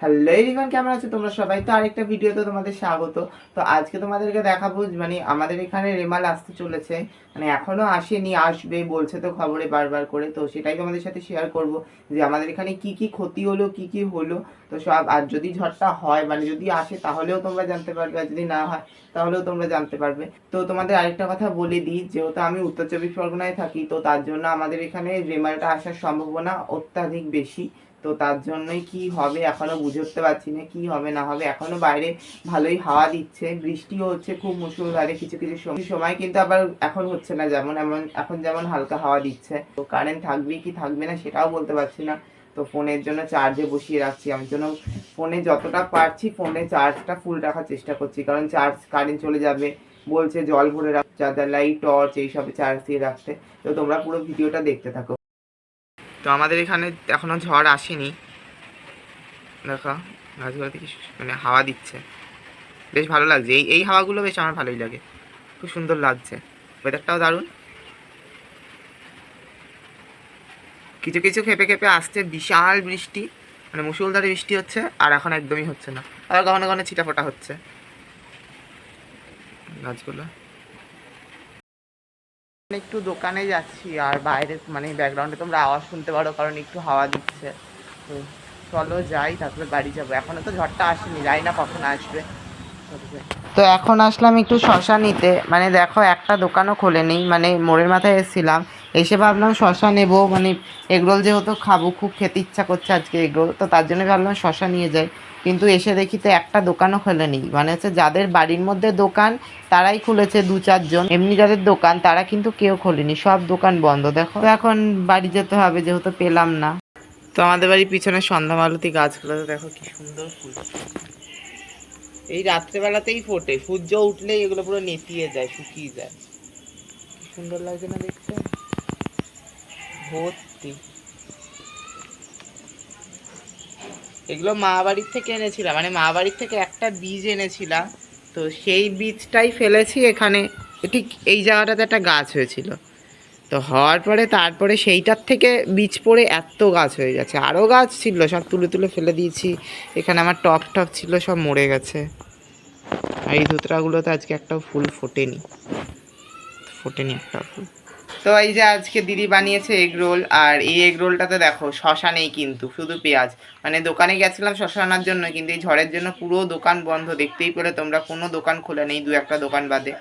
Hello এরিগন কেমন আছো? তোমরা সবাই তো আরেকটা ভিডিওতে তোমাদের স্বাগত। তো আজকে তোমাদেরকে দেখাবো মানে আমাদের এখানে রেমাল আসতে চলেছে। মানে এখনও আসেনি, আসবে, বলছে তো খবরে বারবার করে। তো সেটাই তোমাদের সাথে শেয়ার করব যে আমাদের এখানে কি কি ক্ষতি হলো, কি কি হলো। তো সব, আর যদি ঝড়টা হয় মানে যদি আসে, তাহলেও তোমরা জানতে পারবে। আর যদি না হয়, তাহলেও তোমরা জানতে পারবে। তো তোমাদের আরেকটা কথা বলে দিই, যেহেতু আমি উত্তর চব্বিশ পরগনায় থাকি, তো তার জন্য আমাদের এখানে রেমালটা আসার সম্ভাবনা অত্যাধিক বেশি। তো তার জন্যই কি হবে এখনও বুঝে উঠতে পারছি না কি হবে না হবে। এখনও বাইরে ভালোই হাওয়া দিচ্ছে, বৃষ্টিও হচ্ছে খুব মুসুলধারে কিছু কিছু সময় সময় কিন্তু আবার এখন হচ্ছে না যেমন, এমন, এখন যেমন হালকা হাওয়া দিচ্ছে। তো কারেন্ট থাকবে কি থাকবে না সেটাও বলতে পারছি না। তো ফোনের জন্য চার্জে বসিয়ে রাখছি। আমি জন্য ফোনে যতটা পারছি ফোনে চার্জটা ফুল রাখার চেষ্টা করছি। কারণ চার্জ কারেন্ট চলে যাবে, বলছে জল ভরে রাখ চার্জার লাইট টর্চ এইসবে চার্জ দিয়ে রাখতে। তো তোমরা পুরো ভিডিওটা দেখতে থাকো। তো আমাদের এখানে এখনও ঝড় আসেনি। দেখো গাছগুলো থেকে মানে হাওয়া দিচ্ছে। বেশ ভালো লাগছে। এই এই হাওয়াগুলো বেশ আমার ভালোই লাগে। খুব সুন্দর লাগছে। ওয়েদারটাও দারুণ। কিছু কিছু খেপে খেপে আসছে। বিশাল বৃষ্টি। মানে মুসুলধারে বৃষ্টি হচ্ছে, আর এখন একদমই হচ্ছে না। আবার কখনো কখনো ছিটাফোটা হচ্ছে। গাছগুলো। একটু দোকানে যাচ্ছি আর বাইরে মানে ব্যাকগ্রাউন্ডে তোমরা আওয়াজ শুনতে পারো কারণ একটু হাওয়া দিচ্ছে। তো চলো যাই, তারপরে বাড়ি যাব। এখনও তো ঝড়টা আসেনি যাই না কখন আসবে। তো এখন আসলাম একটু শশা নিতে। মানে দেখো, একটা দোকানও খোলে নেই। মানে মোড়ের মাথায় এসেছিলাম। এসে ভাবলাম শশা নেব। মানে এগরোল যেহেতু খাব, খুব খেতে ইচ্ছা করছে আজকে এগরোল। তো তার জন্য ভাবলাম শশা নিয়ে যাই। কিন্তু এসে দেখি তো একটা দোকানও খোলেনি মানে হচ্ছে যাদের বাড়ির মধ্যে দোকান, তারাই খুলেছে দু চারজন এমনি যাদের দোকান, তারা কিন্তু কেউ খোলেনি, সব দোকান বন্ধ, দেখো। এখন বাড়ি যেতে হবে, যেহেতু পেলাম না। তো আমাদের বাড়ির পিছনে সন্ধ্যা মালতী গাছগুলোতে দেখো কি সুন্দর ফুল। এই রাত্রেবেলাতেই ফোটে, সূর্য উঠলেই এগুলো পুরো নেতিয়ে যায়, শুকিয়ে যায়। সুন্দর লাগছে না দেখতে? ভর্তি। এগুলো মা বাড়ির থেকে এনেছিলাম। মানে মা বাড়ির থেকে একটা বীজ এনেছিলাম তো সেই বীজটাই ফেলেছি এখানে। ঠিক এই জায়গাটাতে একটা গাছ হয়েছিল। তো হওয়ার পরে তারপরে সেইটার থেকে বীজ পড়ে এত গাছ হয়ে গেছে। আরও গাছ ছিল, সব তুলে তুলে ফেলে দিয়েছি। এখানে আমার টক টক ছিল, সব মরে গেছে। আর এই ধুতরাগুলোতে আজকে একটাও ফুল ফোটেনি। ফোটেনি একটা ফুল। তো এই যে আজকে দিদি বানিয়েছে এগ রোল, আর এই এগ রোলটাতে দেখো শশা নেই কিন্তু, শুধু পেঁয়াজ। মানে দোকানে গেছিলাম শশা আনার জন্য, কিন্তু এই ঝড়ের জন্য পুরো দোকান বন্ধ, দেখতেই পেলে তোমরা কোনো দোকান খোলা নেই, দু একটা দোকান বাদে।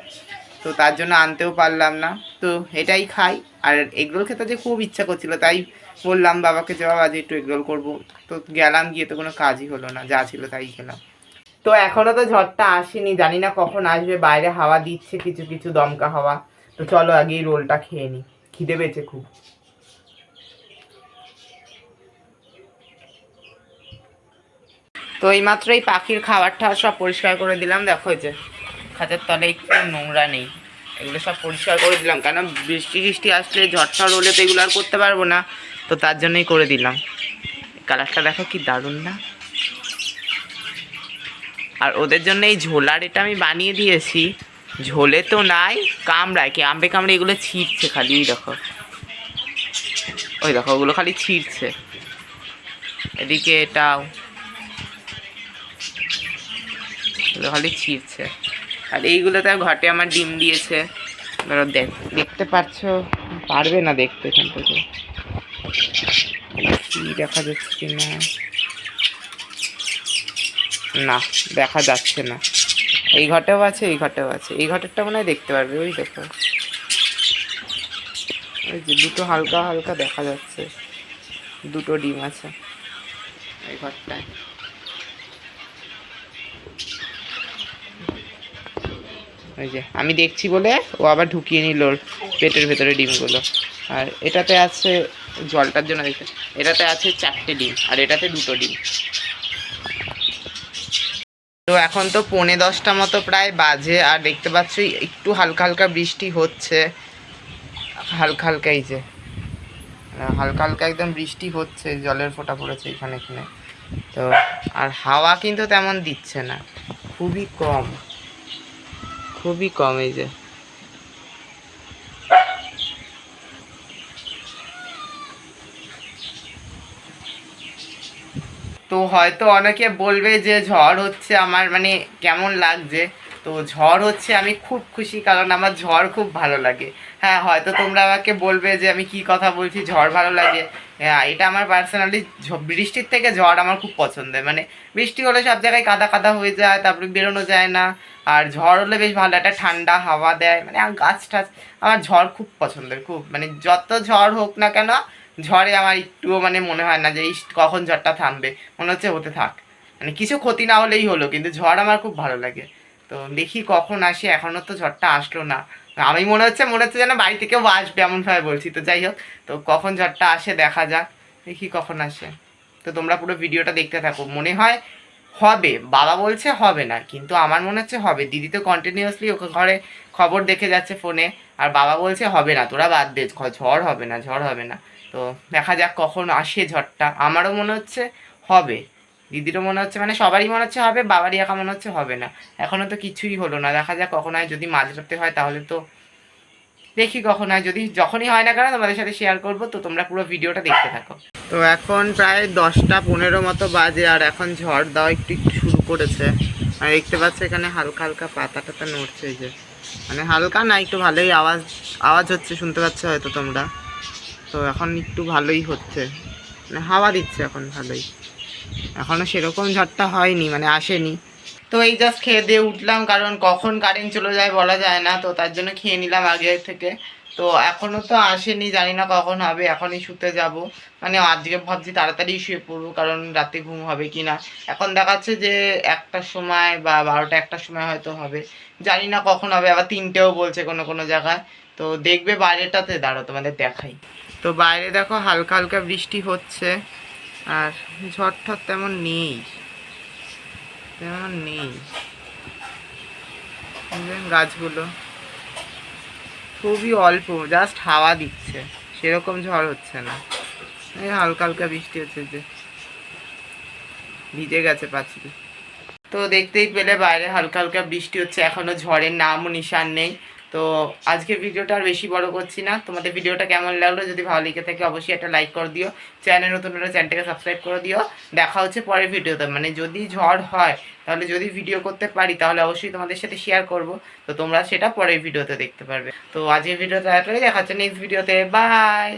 তো তার জন্য আনতেও পারলাম না। তো এটাই খাই, আর এগরোল খেতে যে খুব ইচ্ছা করছিল, তাই বললাম বাবাকে যে, বাবা, আজ একটু এগরোল করব। তো গেলাম, গিয়ে তো কোনো কাজই হলো না, যা ছিল তাই খেলাম। তো এখনও তো ঝড়টা আসেনি, জানি না কখন আসবে, বাইরে হাওয়া দিচ্ছে কিছু কিছু দমকা হাওয়া। তো চলো আগে এই রোলটা খেয়ে নিই। খিদে পেয়েছে খুব। তো এইমাত্র এই পাখির খাবারটা সব পরিষ্কার করে দিলাম। দেখো যে খাঁচার তলে একটু নোংরা নেই। এগুলো সব পরিষ্কার করে দিলাম। কেন বৃষ্টি টিষ্টি আসলে ঝড় হলে তো এগুলো আর করতে পারব না। তো তার জন্যই করে দিলাম। কালারটা দেখো কি দারুণ না। আর ওদের জন্য এই ঝোলার এটা আমি বানিয়ে দিয়েছি। ঝোলে তো নাই, কামড়ায় কি কামড়ে কামড়ে এগুলো ছিঁড়ছে খালি ওই দেখো। ওই দেখো, ওগুলো খালি ছিঁড়ছে। এদিকে এটাও। খালি ছিঁড়ছে। আর এইগুলোতে ঘটে আমার ডিম দিয়েছে। ধরো দেখ, দেখতে পাচ্ছো পারবে না দেখতে এখান থেকে। কি দেখা যাচ্ছে না না, দেখা যাচ্ছে না। এই ঘরটাও আছে, এই ঘরটাও আছে। এই ঘটেরটা মনে হয় দেখতে পারবে, ওই দেখো। ওই যে দুটো হালকা হালকা দেখা যাচ্ছে। দুটো ডিম আছে এই ঘরটায়। ওই যে, আমি দেখছি বলে ও আবার ঢুকিয়ে নিল পেটের ভেতরে ডিমগুলো। আর এটাতে আছে জলটার জন্য দেখতে এটাতে আছে চারটে ডিম, আর এটাতে দুটো ডিম। তো এখন তো পৌনে দশটা মতো প্রায় বাজে, আর দেখতে পাচ্ছি একটু হালকা হালকা বৃষ্টি হচ্ছে। হালকা হালকা এই যে, হালকা হালকা একদম বৃষ্টি হচ্ছে, জলের ফোঁটা পড়েছে এখানে এখানে। তো, আর হাওয়া কিন্তু তেমন দিচ্ছে না, খুবই কম খুবই কম এই যে। তো হয়তো অনেকে বলবে যে ঝড় হচ্ছে আমার মানে কেমন লাগছে? তো ঝড় হচ্ছে, আমি খুব খুশি, কারণ আমার ঝড় খুব ভালো লাগে। হ্যাঁ হয়তো তোমরা আমাকে বলবে যে আমি কি কথা বলছি, ঝড় ভালো লাগে। হ্যাঁ এটা আমার পার্সোনালি বৃষ্টির থেকে ঝড় আমার খুব পছন্দের। মানে বৃষ্টি হলে সব জায়গায় কাদা কাদা হয়ে যায়, তারপরে বেরোনো যায় না। আর ঝড় হলে বেশ ভালো, একটা ঠান্ডা হাওয়া দেয়। মানে গাছ টাছ, আমার ঝড় খুব পছন্দের, খুব। মানে যত ঝড় হোক না কেন ঝড়ে আমার একটুও মানে মনে হয় না যে ইস, কখন ঝড়টা থামবে। মনে হচ্ছে হতে থাক। মানে কিছু ক্ষতি না হলেই হলো, কিন্তু ঝড় আমার খুব ভালো লাগে। তো দেখি কখন আসে, এখনও তো ঝড়টা আসলো না। আমি মনে হচ্ছে মনে হচ্ছে যেন বাড়ি থেকেও আসবে এমনভাবে বলছি। তো যাই হোক, তো কখন ঝড়টা আসে দেখা যাক, দেখি কখন আসে। তো তোমরা পুরো ভিডিওটা দেখতে থাকো। মনে হয় হবে, বাবা বলছে হবে না, কিন্তু আমার মনে হচ্ছে হবে। দিদি তো কন্টিনিউয়াসলি ওকে ঘরে খবর দেখে যাচ্ছে ফোনে, আর বাবা বলছে হবে না, তোরা বাদ দে, ঝড় হবে না, ঝড় হবে না। তো দেখা যাক কখন আসে ঝড়টা। আমারও মনে হচ্ছে হবে। দিদিরও মনে হচ্ছে মানে সবারই মনে হচ্ছে হবে, বাবারই একা মনে হচ্ছে হবে না। এখনও তো কিছুই হলো না। দেখা যাক কখন হয়। যদি মাঝরাতে হয় তাহলে তো দেখি কখন হয়। যদি যখনই হয় না কেন তোমাদের সাথে শেয়ার করব, তো তোমরা পুরো ভিডিওটা দেখতে থাকো। তো এখন প্রায় দশটা পনেরো মতো বাজে আর এখন ঝড় দেওয়া একটু শুরু করেছে। আর দেখতে পাচ্ছ এখানে হালকা হালকা পাতা টাতা নড়ছে যে। মানে হালকা না, একটু ভালোই আওয়াজ আওয়াজ হচ্ছে, শুনতে পাচ্ছ হয়তো তোমরা। তো এখন একটু ভালোই হচ্ছে। মানে হাওয়া দিচ্ছে এখন ভালোই। এখনও সেরকম ঝড়টা হয়নি মানে আসেনি। তো এই জাস্ট খেয়ে দিয়ে উঠলাম, কারণ কখন কারেন্ট চলে যায় বলা যায় না, তো তার জন্য খেয়ে নিলাম আগে থেকে। তো এখনও তো আসেনি, জানি না কখন হবে, এখনই শুতে যাব। মানে আজকে ভাবছি তাড়াতাড়ি শুয়ে পড়ব, কারণ রাতে ঘুম হবে কি না। এখন দেখাচ্ছে যে একটার সময় বা বারোটা একটার সময় হয়তো হবে। জানি না কখন হবে, আবার তিনটেও বলছে কোনো কোনো জায়গায়। তো দেখবে বাইরেটাতে দাঁড়ো তোমাদের দেখাই। তো বাইরে দেখো হালকা হালকা বৃষ্টি হচ্ছে, আর ঝড় ঠড় তেমন নেই। তেমন নেই। গাছগুলো? খুবই অল্প জাস্ট হাওয়া দিচ্ছে। সেরকম ঝড় হচ্ছে না। এই হালকা হালকা বৃষ্টি হচ্ছে যে। ভিজে গেছে পাঁচিল। তো দেখতেই পেলে বাইরে হালকা হালকা বৃষ্টি হচ্ছে, এখনও ঝড়ের নামও নিশান নেই। তো আজকের ভিডিওটা আর বেশি বড় করছি না। তোমাদের ভিডিওটা কেমন লাগল যদি ভালো লেগে থাকে অবশ্যই একটা লাইক করে দিও। চ্যানেল নতুন হলে চ্যানেলটাকে সাবস্ক্রাইব করে দিও। দেখা হচ্ছে পরের ভিডিওতে। মানে যদি ঝড় হয়, তাহলে যদি ভিডিও করতে পারি, তাহলে অবশ্যই তোমাদের সাথে শেয়ার করব। তো তোমরা সেটা পরের ভিডিওতে দেখতে পারবে। তো আজকের ভিডিওটা এতটাই। দেখা হচ্ছে নেক্সট ভিডিওতে। বাই